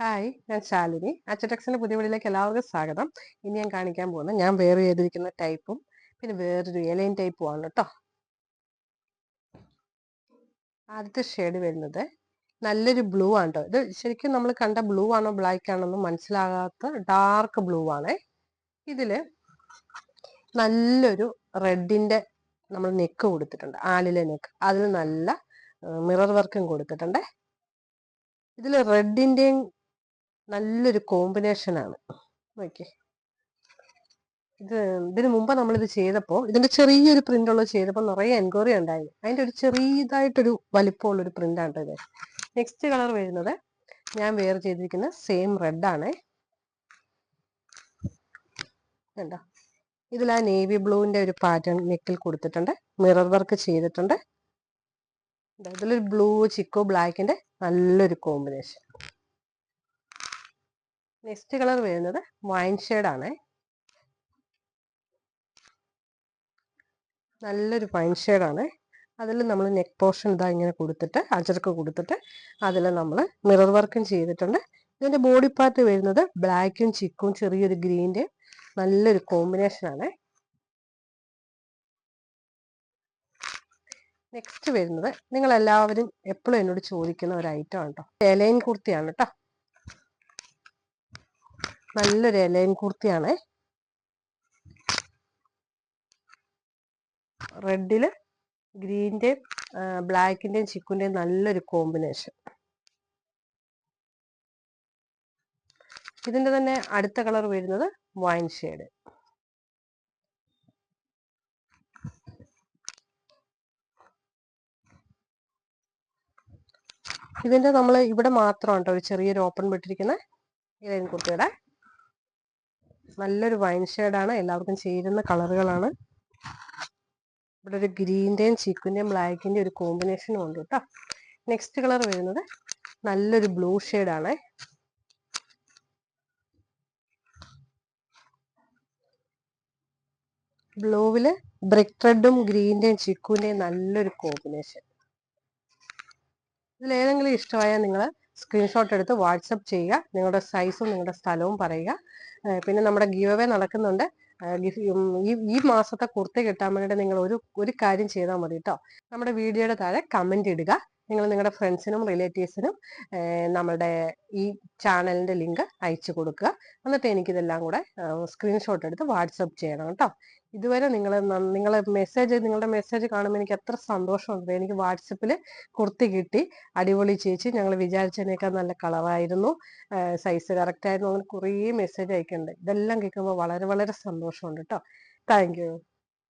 Hi ഞാൻ ശാലിനി. അച്ചടെക്സിന്റെ പുതിയ വീടിലേക്ക് എല്ലാവർക്കും സ്വാഗതം. ഇനി ഞാൻ കാണിക്കാൻ പോകുന്നത് ഞാൻ വേറെ ചെയ്തിരിക്കുന്ന ടൈപ്പും പിന്നെ വേറൊരു എലൈൻ ടൈപ്പും ആണ് കേട്ടോ ആദ്യത്തെ ഷെയ്ഡ് വരുന്നത് നല്ലൊരു ബ്ലൂ ആണ് കേട്ടോ ഇത് ശരിക്കും നമ്മൾ കണ്ട ബ്ലൂ ആണോ ബ്ലാക്ക് ആണോ എന്ന് മനസ്സിലാകാത്ത ഡാർക്ക് ബ്ലൂ ആണേ. ഇതിൽ നല്ലൊരു റെഡിന്റെ നമ്മൾ നെക്ക് കൊടുത്തിട്ടുണ്ട്. ആലിലെ നെക്ക് അതിൽ നല്ല മിറർ വർക്കും കൊടുത്തിട്ടുണ്ട്. ഇതിൽ റെഡിന്റെയും നല്ലൊരു കോമ്പിനേഷൻ ആണ് ഓക്കെ ഇത് ഇതിനു മുമ്പ് നമ്മളിത് ചെയ്തപ്പോൾ ഇതിന്റെ ചെറിയൊരു പ്രിന്റ് ഉള്ളത് ചെയ്തപ്പോൾ നിറയെ എൻക്വയറി ഉണ്ടായി. അതിന്റെ ഒരു ചെറിയതായിട്ടൊരു വലിപ്പമുള്ളൊരു പ്രിന്റ് ആണ് ഇത്. നെക്സ്റ്റ് കളർ വരുന്നത് ഞാൻ വെയർ ചെയ്തിരിക്കുന്ന സെയിം റെഡ് ആണ്. കണ്ടോ? ഇതിൽ ആ നേവി ബ്ലൂവിന്റെ ഒരു പാറ്റേൺ നെക്കിൽ കൊടുത്തിട്ടുണ്ട്. മിറർ വർക്ക് ചെയ്തിട്ടുണ്ട്. ഇതിലൊരു ബ്ലൂ ചിക്കോ ബ്ലാക്കിന്റെ നല്ലൊരു കോമ്പിനേഷൻ നെക്സ്റ്റ് കളർ വരുന്നത് വൈൻ ആണ്. നല്ലൊരു വൈൻ ആണ്. അതിൽ നമ്മൾ നെക്ക് പോർഷൻ ഇതാ ഇങ്ങനെ കൊടുത്തിട്ട് അജർക്ക് കൊടുത്തിട്ട് അതിൽ നമ്മൾ മിറർ വർക്കും ചെയ്തിട്ടുണ്ട്. ഇതിന്റെ ബോഡി പാർട്ട് വരുന്നത് ബ്ലാക്കും ചിക്കും ചെറിയൊരു ഗ്രീന്റെ നല്ലൊരു കോമ്പിനേഷൻ ആണ്. നെക്സ്റ്റ് വരുന്നത് നിങ്ങൾ എല്ലാവരും എപ്പോഴും എന്നോട് ചോദിക്കുന്ന ഒരു ഐറ്റം ആണ് കേട്ടോ എലൈൻ കുർത്തിയാണ് കേട്ടോ നല്ലൊരു എലൈൻ കുർത്തിയാണ്. റെഡിൽ ഗ്രീന്റെയും ബ്ലാക്കിന്റെയും ചിക്കുന്റെയും നല്ലൊരു കോമ്പിനേഷൻ. ഇതിന്റെ തന്നെ അടുത്ത കളർ വരുന്നത് വൈൻ ഷെയ്ഡ്. ഇതിന്റെ നമ്മൾ ഇവിടെ മാത്രമാണ് കേട്ടോ ഒരു ചെറിയൊരു ഓപ്പൺ വിട്ടിരിക്കുന്ന ഇലൈൻ കുർത്തിയുടെ നല്ലൊരു വൈൻ ഷെയ്ഡാണ് എല്ലാവർക്കും ചേരുന്ന കളറുകളാണ്. ഇവിടെ ഒരു ഗ്രീന്റെയും ചിക്കിന്റെയും ബ്ലാക്കിന്റെയും ഒരു കോമ്പിനേഷനും ഉണ്ട് കേട്ടോ. നെക്സ്റ്റ് കളർ വരുന്നത് നല്ലൊരു ബ്ലൂ ഷെയ്ഡാണ് ബ്ലൂവിൽ ബ്രിക് റെഡും ഗ്രീന്റെയും ചിക്കുവിന്റെയും നല്ലൊരു കോമ്പിനേഷൻ ഇതിലേതെങ്കിലും ഇഷ്ടമായാൽ നിങ്ങൾ സ്ക്രീൻഷോട്ട് എടുത്ത് വാട്സപ്പ് ചെയ്യുക. നിങ്ങളുടെ സൈസും നിങ്ങളുടെ സ്ഥലവും പറയുക. പിന്നെ നമ്മുടെ ഗീവ് അവേ നടക്കുന്നുണ്ട് ഈ മാസത്തെ കുർത്തി കിട്ടാൻ വേണ്ടിയിട്ട് നിങ്ങൾ ഒരു ഒരു കാര്യം ചെയ്താൽ മതി കേട്ടോ നമ്മുടെ വീഡിയോയുടെ താഴെ കമന്റ് ഇടുക. നിങ്ങൾ നിങ്ങളുടെ ഫ്രണ്ട്സിനും റിലേറ്റീവ്സിനും നമ്മുടെ ഈ ചാനലിന്റെ ലിങ്ക് അയച്ചു കൊടുക്കുക. എന്നിട്ട് എനിക്കിതെല്ലാം കൂടെ സ്ക്രീൻഷോട്ട് എടുത്ത് വാട്സപ്പ് ചെയ്യണം കേട്ടോ. ഇതുവരെ നിങ്ങൾ നിങ്ങളെ മെസ്സേജ് നിങ്ങളുടെ മെസ്സേജ് കാണുമ്പോൾ എനിക്ക് എത്ര സന്തോഷമുണ്ട്. എനിക്ക് വാട്സപ്പിൽ കുർത്തി കിട്ടി. അടിപൊളി ചേച്ചി. ഞങ്ങൾ വിചാരിച്ചതിനേക്കാൾ നല്ല കളറായിരുന്നു. സൈസ് കറക്റ്റ് ആയിരുന്നു. അങ്ങനെ കുറേ മെസ്സേജ് അയക്കുന്നുണ്ട് ഇതെല്ലാം കേൾക്കുമ്പോൾ വളരെ വളരെ സന്തോഷമുണ്ട് കേട്ടോ. താങ്ക്